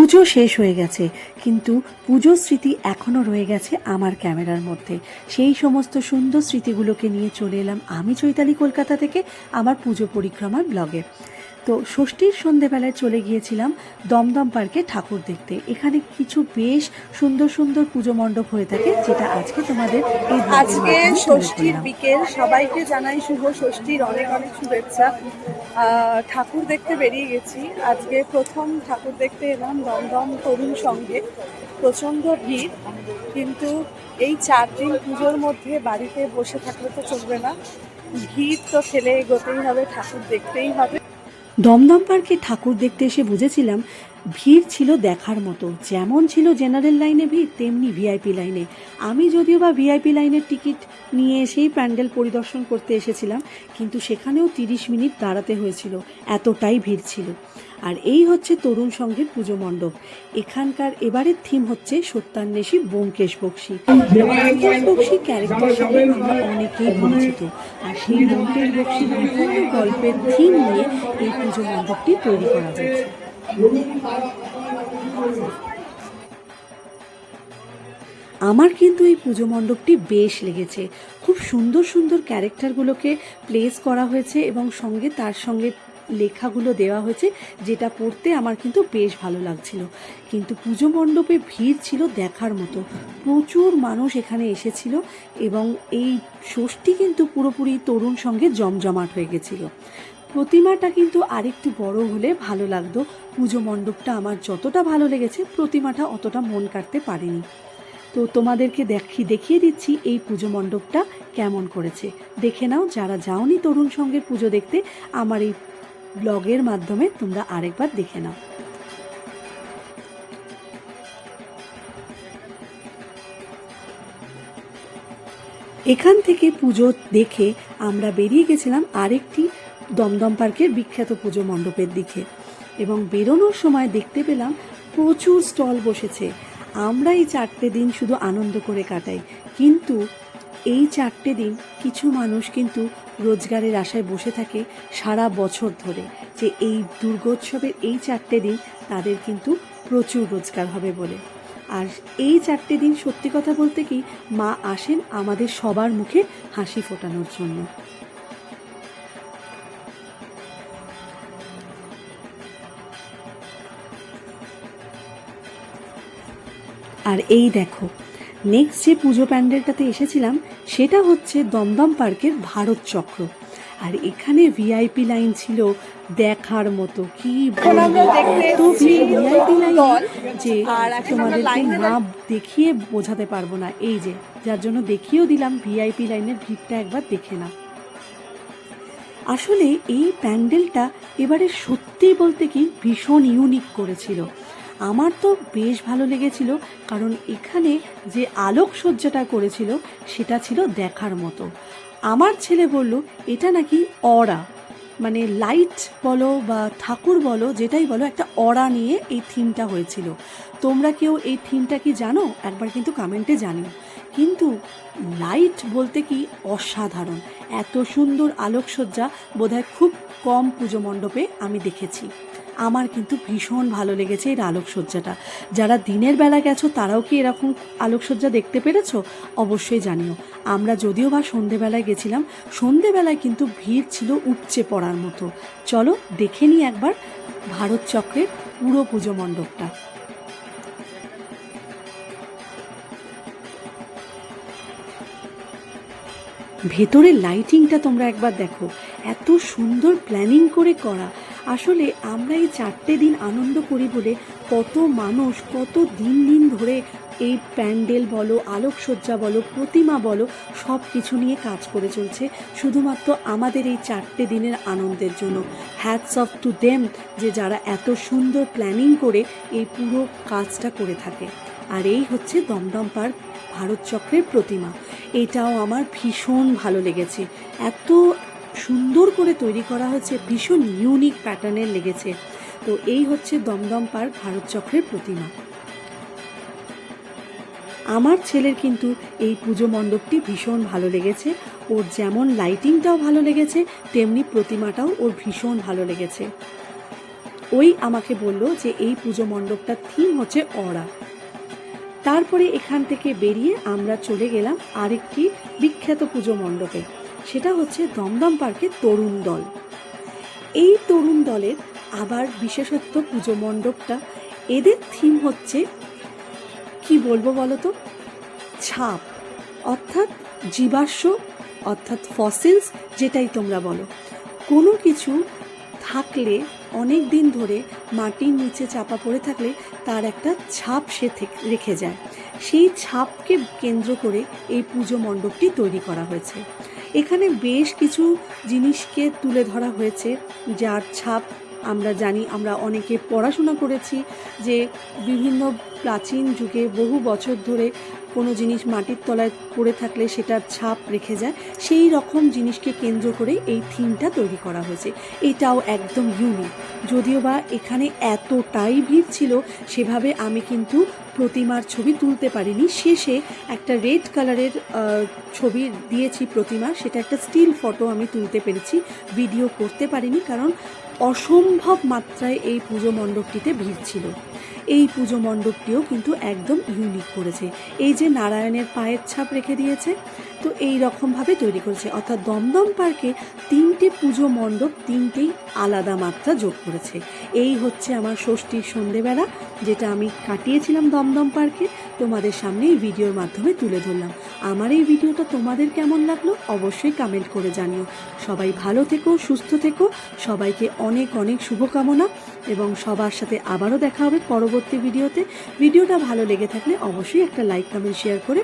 পুজো শেষ হয়ে গেছে, কিন্তু পুজোর স্মৃতি এখনও রয়ে গেছে আমার ক্যামেরার মধ্যে। সেই সমস্ত সুন্দর স্মৃতিগুলোকে নিয়ে চলে এলাম আমি চৈতালি কলকাতা থেকে আমার পুজো পরিক্রমার ব্লগে। তো ষষ্ঠীর সন্ধেবেলায় চলে গিয়েছিলাম দমদম পার্কে ঠাকুর দেখতে। এখানে কিছু বেশ সুন্দর সুন্দর পুজো মণ্ডপ হয়ে থাকে যেটা আজকে তোমাদের এই আজকে ষষ্ঠীর বিকেল সবাইকে জানাই শুভ ষষ্ঠীর অনেক অনেক শুভেচ্ছা। ঠাকুর দেখতে বেরিয়ে গেছি। আজকে প্রথম ঠাকুর দেখতে এলাম দমদম তরুণ সঙ্গে প্রচণ্ড ভিড় কিন্তু এই চার দিন পুজোর মধ্যে বাড়িতে বসে থাকলে তো চলবে না। ভিড় তো ঠেলে এগোতেই হবে ঠাকুর দেখতেই হবে। দমদম পার্কে ঠাকুর দেখতে এসে বুঝেছিলাম ভিড় ছিল দেখার মতো। যেমন ছিল জেনারেল লাইনে ভিড়, তেমনি ভিআইপি লাইনে আমি যদিও বা ভিআইপি লাইনের টিকিট নিয়ে এসেই প্যান্ডেল পরিদর্শন করতে এসেছিলাম, কিন্তু সেখানেও তিরিশ মিনিট দাঁড়াতে হয়েছিল। এতটাই ভিড় ছিল। আর এই হচ্ছে তরুণ সংঘের পুজো মণ্ডপ। এখানকার এবারের থিম হচ্ছে সত্যান্বেষী ব্যোমকেশ বক্সী। ব্যোমকেশ বক্সী ক্যারেক্টার সঙ্গে আমরা অনেকেই পরিচিত। আর সেই ব্যোমকেশ বক্সী বিভিন্ন গল্পের থিম নিয়ে এই পুজো মণ্ডপটি তৈরি করা হয়েছে। আমার কিন্তু এই পুজো মণ্ডপটি বেশ লেগেছে। খুব সুন্দর সুন্দর ক্যারেক্টারগুলোকে প্লেস করা হয়েছে এবং সঙ্গে তার সঙ্গে লেখাগুলো দেওয়া হয়েছে, যেটা পড়তে আমার কিন্তু বেশ ভালো লাগছিল। কিন্তু পুজো মণ্ডপে ভিড় ছিল দেখার মতো। প্রচুর মানুষ এখানে এসেছিল এবং এই ষষ্ঠী কিন্তু পুরোপুরি তরুণ সঙ্গে জমজমাট হয়ে গেছিল। প্রতিমাটা কিন্তু আরেকটু বড় হলে ভালো লাগতো। পুজো মণ্ডপটা আমার যতটা ভালো লেগেছে, প্রতিমাটা অতটা মন কাটতে পারেনি। তো তোমাদেরকে দেখি, দেখিয়ে দিচ্ছি এই পুজো মণ্ডপটা কেমন করেছে। দেখে নাও, যারা যাওনি তরুণ সঙ্গের পুজো দেখতে, আমার এই ব্লগের মাধ্যমে তোমরা আরেকবার দেখে নাও। এখান থেকে পুজো দেখে আমরা বেরিয়ে গেছিলাম আরেকটি দমদম পার্কের বিখ্যাত পুজো মণ্ডপের দিকে। এবং বেরোনোর সময় দেখতে পেলাম প্রচুর স্টল বসেছে। আমরা এই চারটে দিন শুধু আনন্দ করে কাটাই। কিন্তু এই চারটে দিন কিছু মানুষ কিন্তু রোজগারের আশায় বসে থাকে সারা বছর ধরে যে এই দুর্গোৎসবের এই চারটে দিন তাদের কিন্তু প্রচুর রোজগার হবে বলে। আর এই চারটে দিন সত্যি কথা বলতে কি মা আসেন আমাদের সবার মুখে হাসি ফোটানোর জন্য। আর এই দেখো নেক্সট যে পুজো প্যান্ডেলটাতে এসেছিলাম সেটা হচ্ছে দমদম পার্কের ভারত চক্র। আর এখানে ভিআইপি লাইন ছিল দেখার মতো কি ভিআইপি লাইন যে তোমাদেরকে না দেখিয়ে বোঝাতে পারব না। এই যে যার জন্য দেখিয়েও দিলাম ভিআইপি লাইনের ভিড়টা একবার দেখে না আসলে এই প্যান্ডেলটা এবারে সত্যি বলতে কি ভীষণ ইউনিক করেছিল। আমার তো বেশ ভালো লেগেছিল, কারণ এখানে যে আলোকসজ্জাটা করেছিল, সেটা ছিল দেখার মতো। আমার ছেলে বলল, এটা নাকি অরা মানে লাইট বলো বা ঠাকুর বলো, যেটাই বলো, একটা অরা নিয়ে এই থিমটা হয়েছিল। তোমরা কেউ এই থিমটা কি জানো? একবার কিন্তু কমেন্টে জানিও। কিন্তু লাইট বলতে কি অসাধারণ। এত সুন্দর আলোকসজ্জা বোধহয় খুব কম পুজো মণ্ডপে আমি দেখেছি। আমার কিন্তু ভীষণ ভালো লেগেছে এর আলোকসজ্জাটা। যারা দিনের বেলা গেছো, তারাও কি এরকম আলোকসজ্জা দেখতে পেরেছ? অবশ্যই জানিও। আমরা যদিও বা সন্ধেবেলায় গেছিলাম, সন্ধেবেলায় কিন্তু ভিড় ছিল উপচে পড়ার মতো। চলো, দেখে নিই একবার ভারত চক্রের পুরো পুজো মণ্ডপটা। ভেতরের লাইটিংটা তোমরা একবার দেখো। এত সুন্দর প্ল্যানিং করে করা। আসলে আমরা এই চারটে দিন আনন্দ করি বলে কত মানুষ কত দিন দিন ধরে এই প্যান্ডেল বলো, আলোকসজ্জা বলো, প্রতিমা বলো সব কিছু নিয়ে কাজ করে চলছে। শুধুমাত্র আমাদের এই চারটে দিনের আনন্দের জন্য। হ্যাটস অফ টু দেম যে যারা এত সুন্দর প্ল্যানিং করে এই পুরো কাজটা করে থাকে। আর এই হচ্ছে দমদম পার্ক, ভারত চক্রের প্রতিমা। এটাও আমার ভীষণ ভালো লেগেছে। এত সুন্দর করে তৈরি করা হয়েছে, ভীষণ ইউনিক প্যাটার্নের লেগেছে। তো এই হচ্ছে দমদম পার্ক ভারত চক্রের প্রতিমা। আমার ছেলের কিন্তু এই পুজো মণ্ডপটি ভীষণ ভালো লেগেছে। ওর যেমন লাইটিংটাও ভালো লেগেছে, তেমনি প্রতিমাটাও ওর ভীষণ ভালো লেগেছে। ওই আমাকে বলল যে এই পুজো মণ্ডপটার থিম হচ্ছে অরা তারপরে এখান থেকে বেরিয়ে আমরা চলে গেলাম আরেকটি বিখ্যাত পুজো মণ্ডপে। সেটা হচ্ছে দমদম পার্কের তরুণ দল। এই তরুণ দলের আবার বিশেষত্ব পুজো মণ্ডপটা, এদের থিম হচ্ছে, কি বলব বলো তো ছাপ, অর্থাৎ জীবাশ্ম, অর্থাৎ ফসিলস যেটাই তোমরা বলো। কোনো কিছু থাকলে, অনেক দিন ধরে মাটির নিচে চাপা পড়ে থাকলে তার একটা ছাপ সে রেখে যায়। সেই ছাপকে কেন্দ্র করে এই পুজো মণ্ডপটি তৈরি করা হয়েছে। এখানে বেশ কিছু জিনিসকে তুলে ধরা হয়েছে যার ছাপ আমরা জানি, আমরা অনেকে পড়াশোনা করেছি যে বিভিন্ন প্রাচীন যুগে বহু বছর ধরে কোনো জিনিস মাটির তলায় পড়ে থাকলে সেটার ছাপ রেখে যায়। সেই রকম জিনিসকে কেন্দ্র করে এই থিমটা তৈরি করা হয়েছে। এটাও একদম ইউনিক যদিও বা এখানে এতটাই ভিড় ছিল, সেভাবে আমি কিন্তু প্রতিমার ছবি তুলতে পারিনি। শেষে একটা রেড কালারের ছবি দিয়েছি প্রতিমার সেটা একটা স্টিল ফটো আমি তুলতে পেরেছি। ভিডিও করতে পারিনি কারণ অসম্ভব মাত্রায় এই পুজো মণ্ডপটিতে ভিড় ছিল। এই পুজো মণ্ডপটিও কিন্তু একদম ইউনিক করেছে। এই যে নারায়ণের পায়ের ছাপ রেখে দিয়েছে তো এই রকমভাবে তৈরি করেছে। অর্থাৎ দমদম পার্কে তিনটে পুজো মণ্ডপ, তিনটেই আলাদা মাত্রা যোগ করেছে। এই হচ্ছে আমার ষষ্ঠীর সন্ধেবেলা, যেটা আমি কাটিয়েছিলাম দমদম পার্কে। তোমাদের সামনে এই ভিডিওর মাধ্যমে তুলে ধরলাম। আমার এই ভিডিওটা তোমাদের কেমন লাগল অবশ্যই কমেন্ট করে জানিও। সবাই ভালো থেকো, সুস্থ থেকো। সবাইকে অনেক অনেক শুভকামনা এবং সবার সাথে আবারও দেখা হবে পরবর্তী ভিডিওতে। ভিডিওটা ভালো লেগে থাকলে অবশ্যই একটা লাইক কমেন্ট শেয়ার করে